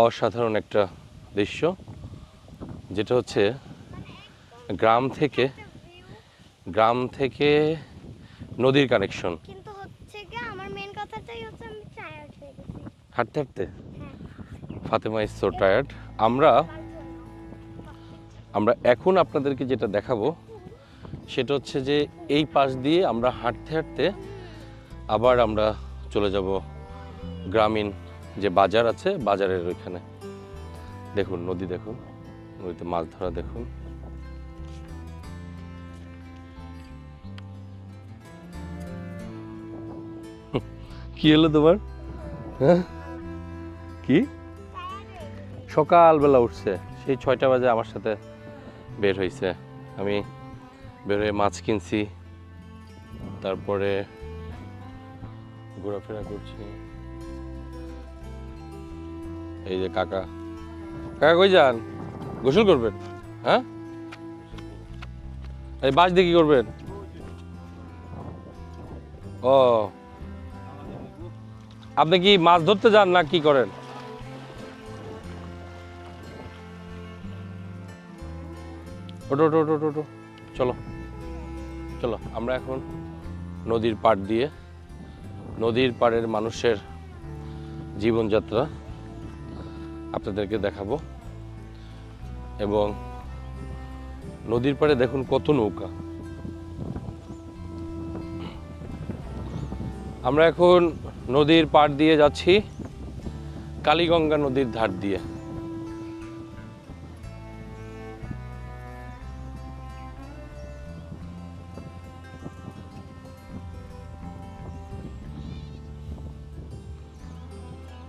অসাধারণ একটা দৃশ্য যেটা হচ্ছে গ্রাম থেকে গ্রাম থেকে নদীর কানেকশন কিন্তু হচ্ছে কি আমার মেন কথাটাই হচ্ছে আমি টায়ার্ড হয়ে গেছি। হাঁটতে হাঁটতে? হ্যাঁ। ফাতেমা ইজ সো টায়ার্ড আমরা আমরা এখন আপনাদেরকে যেটা দেখাবো সেটা হচ্ছে যে এই পাশ দিয়ে আমরা হাঁটতে হাঁটতে আবার আমরা চলে যাব গ্রামীণ যে বাজার আছে, বাজারের ওইখানে। দেখুন, নদী দেখুন, নদীতে মাছ ধরা দেখুন। কি হলো তোমার? হ্যাঁ? কি? সকালবেলা উঠছে। সেই ছয়টা বাজে আমার সাথে বের হয়েছে আমি বের হয়ে মাছ কিনছি। তারপরে ঘোরাফেরা করছি। এই যে কাকা। কাকা কই যান? গোসল করবেন? হ্যাঁ? এই বাস দিয়ে কি করবেন? ও। আপনি কি মাছ ধরতে যান না কি করেন? ওটো ওটো ওটো ওটো, চলো। চলো আমরা এখন নদীর পাড় দিয়ে নদীর পাড়ের মানুষের জীবনযাত্রা আপনাদেরকে দেখাবো। এবং নদীর পাড়ে দেখুন কত নৌকা। আমরা এখন নদীর পাড় দিয়ে যাচ্ছি কালীগঙ্গা নদীর ধার দিয়ে।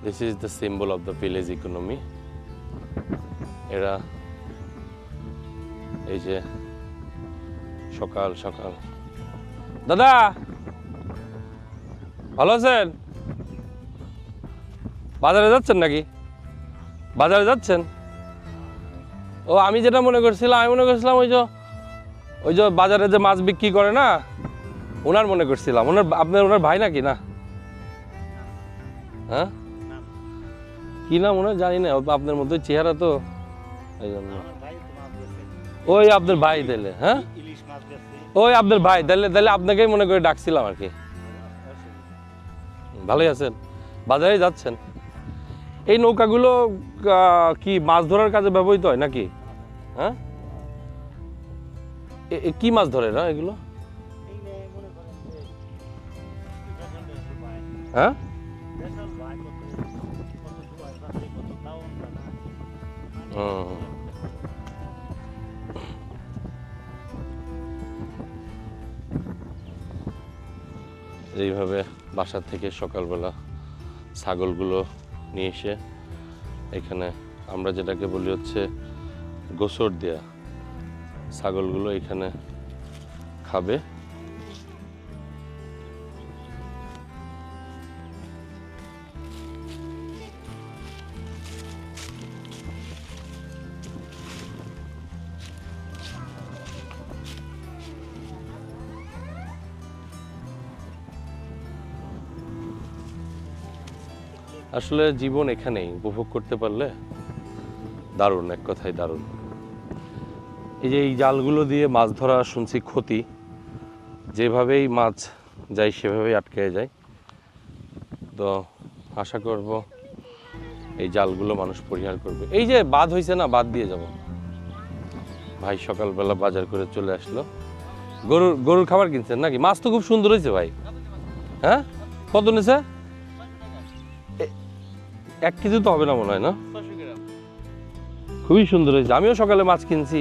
This is the symbol of the village economy এরা এই যে সকাল সকাল। দাদা! ভালো আছেন? বাজারে যাচ্ছেন নাকি? বাজারে যাচ্ছেন? ও, আমি যেটা মনে করছিলাম, আমি মনে করছিলাম ওই যে ওই যে বাজারে যে মাছ বিক্রি করে না, ওনার মনে করছিলাম। ওনার, আপনার ওনার ভাই নাকি না? হ্যাঁ? কি নাম ওনার? জানি না আপনার মধ্যে চেহারা তো। এই জন্য ওই আপনার ভাই তাহলে হ্যাঁ? ওই আপনার ভাই তাহলে তাহলে আপনাকেই মনে করে ডাকছিলাম আর কি। ভালোই আছেন? বাজারে যাচ্ছেন? এই নৌকাগুলো কি মাছ ধরার কাজে ব্যবহৃত হয় নাকি? হ্যাঁ? কি মাছ ধরে না এগুলো? মনে হ্যাঁ? এইভাবে বাসা থেকে সকালবেলা ছাগলগুলো নিয়ে এসে এখানে আমরা যেটাকে বলি হচ্ছে গোসর দেয়া ছাগলগুলো এখানে খাবে। আসলে জীবন এখানেই। উপভোগ করতে পারলে দারুণ, এক কথায় দারুণ। এই যে এই জালগুলো দিয়ে মাছ ধরা শুনছি ক্ষতি, যেভাবেই মাছ যায় সেভাবেই আটকে যায়। তো আশা করব এই জালগুলো মানুষ পরিহার করবে। এই যে বাদ হয়েছে না বাদ দিয়ে যাব। ভাই সকালবেলা বাজার করে চলে আসলো। গরুর গরুর খাবার কিনছেন নাকি? মাছ তো খুব সুন্দর হয়েছে ভাই। হ্যাঁ? কত এ- এক কেজি তো হবে না মনে হয়, না? খুবই সুন্দর হয়েছে। আমিও সকালে মাছ কিনছি।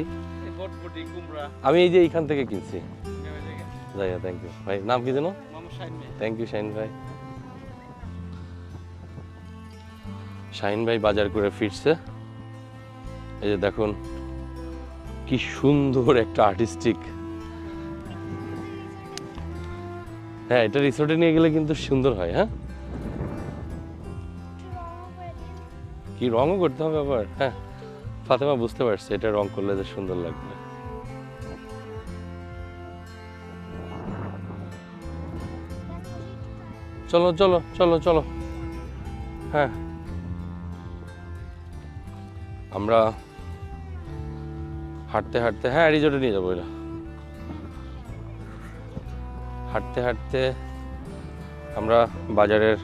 আমি এই যে এইখান থেকে কিনছি। যাই থ্যাংক ইউ ভাই, নাম কি যেন? থ্যাংক ইউ শাহিন ভাই। শাহিন ভাই বাজার করে ফিরছে। এই যে দেখুন, কি সুন্দর একটা আর্টিস্টিক হ্যাঁ এটা রিসোর্টে নিয়ে গেলে কিন্তু সুন্দর হয় হ্যাঁ? কি রঙও করতে হবে আবার? হ্যাঁ ফাতেমা বুঝতে পারছে এটা রং করলে যে সুন্দর লাগবে। চলো চলো চলো চলো। হ্যাঁ। আমরা হাঁটতে হাঁটতে হ্যাঁ রিজোর্টে নিয়ে যাব এটা হাঁটতে হাঁটতে আমরা বাজারের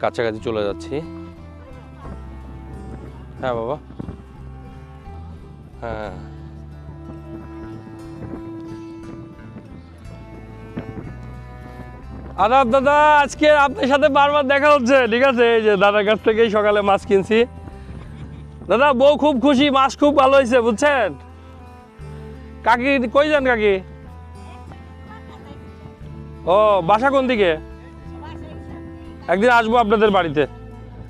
কাছাকাছি চলে যাচ্ছি। হ্যাঁ বাবা। হ্যাঁ। আদাব দাদা, আজকে আপনার সাথে বারবার দেখা হচ্ছে, ঠিক আছে? এই যে দাদার কাছ থেকেই সকালে মাছ কিনছি। দাদা, বউ খুব খুশি, মাছ খুব ভালো হয়েছে, বুঝছেন? কাকি, কই যান কাকি? ও, বাসা কোন দিকে? একদিন আসব আপনাদের বাড়িতে।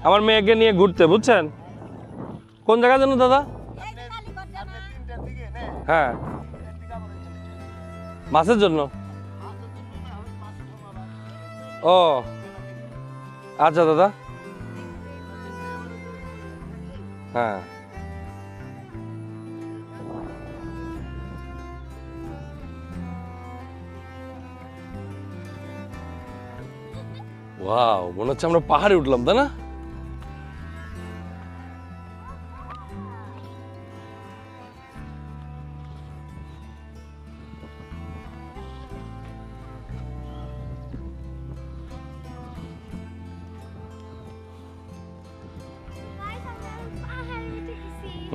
আমার মেয়েকে নিয়ে ঘুরতে, বুঝছেন? কোন জায়গা যেন, দাদা? হ্যাঁ। মাছের জন্য? ও। আচ্ছা দাদা। হ্যাঁ। ওয়াও, মনে হচ্ছে আমরা পাহাড়ে উঠলাম, তাই না?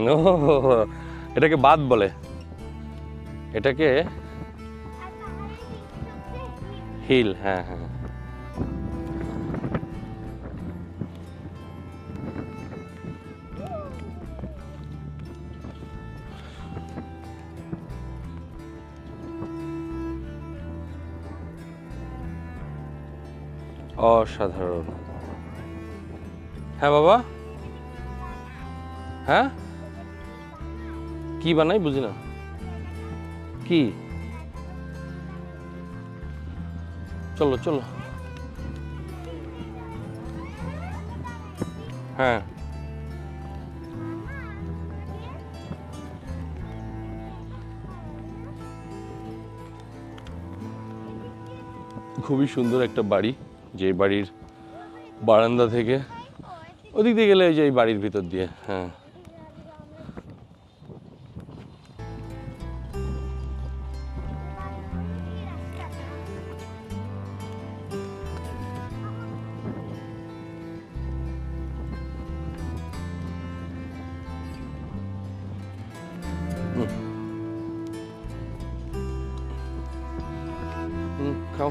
ও এটাকে বাদ বলে। এটাকে হিল হ্যাঁ হ্যাঁ। অসাধারণ। হ্যাঁ বাবা? হ্যাঁ? কি বানাই বুঝি না। কি? চলো চলো। হ্যাঁ। খুবই সুন্দর একটা বাড়ি, যে বাড়ির বারান্দা থেকে। ওদিক দিয়ে গেলে ওই যে এই বাড়ির ভিতর দিয়ে হ্যাঁ। খাও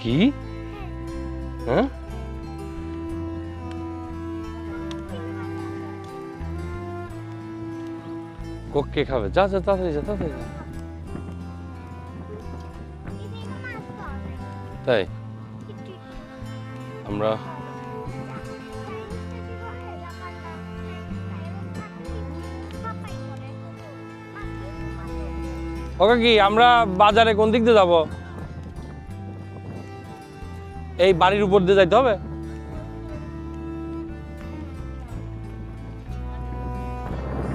কি হ্যাঁ কোক কে খাবে যা যা তাড়াতাড়ি যা তাড়াতাড়ি যা। তাই আমরা ওকে কি, আমরা বাজারে কোন দিক দিয়ে যাব? এই বাড়ির উপর দিয়ে যাইতে হবে?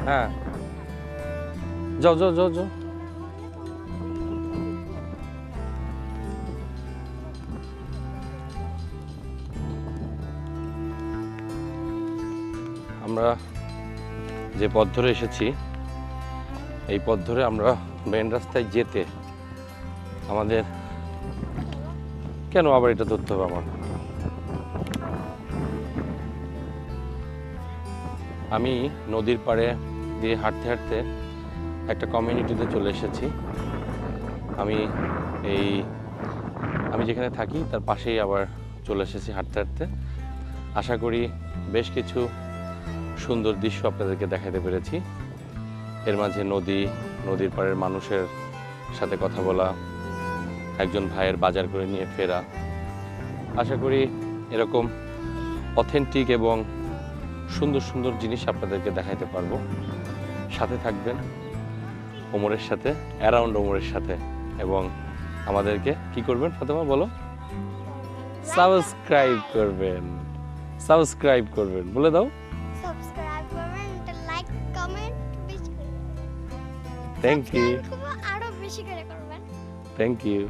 হ্যাঁ। যাও যাও যাও যাও। আমরা যে পথ ধরে এসেছি, এই পথ ধরে আমরা মেন রাস্তায় যেতে আমাদের কেন আবার এটা ধরতে হবে আমার? আমি নদীর পাড়ে দিয়ে হাঁটতে হাঁটতে একটা কমিউনিটিতে চলে এসেছি। আমি এই, আমি যেখানে থাকি তার পাশেই আবার চলে এসেছি হাঁটতে হাঁটতে। আশা করি বেশ কিছু সুন্দর দৃশ্য আপনাদেরকে দেখাতে পেরেছি। এর মাঝে নদী নদীর পাড়ের মানুষের সাথে কথা বলা একজন ভাইয়ের বাজার করে নিয়ে ফেরা। আশা করি এরকম অথেন্টিক এবং সুন্দর সুন্দর জিনিস আপনাদেরকে দেখাইতে পারব। সাথে থাকবেন ওমরের সাথে অ্যারাউন্ড ওমরের সাথে। এবং আমাদেরকে কি করবেন ফাতেমা বলো? সাবস্ক্রাইব করবেন। সাবস্ক্রাইব করবেন। বলে দাও। থ্যাংক ইউ খুব আরও বেশি করে করবেন। Thank you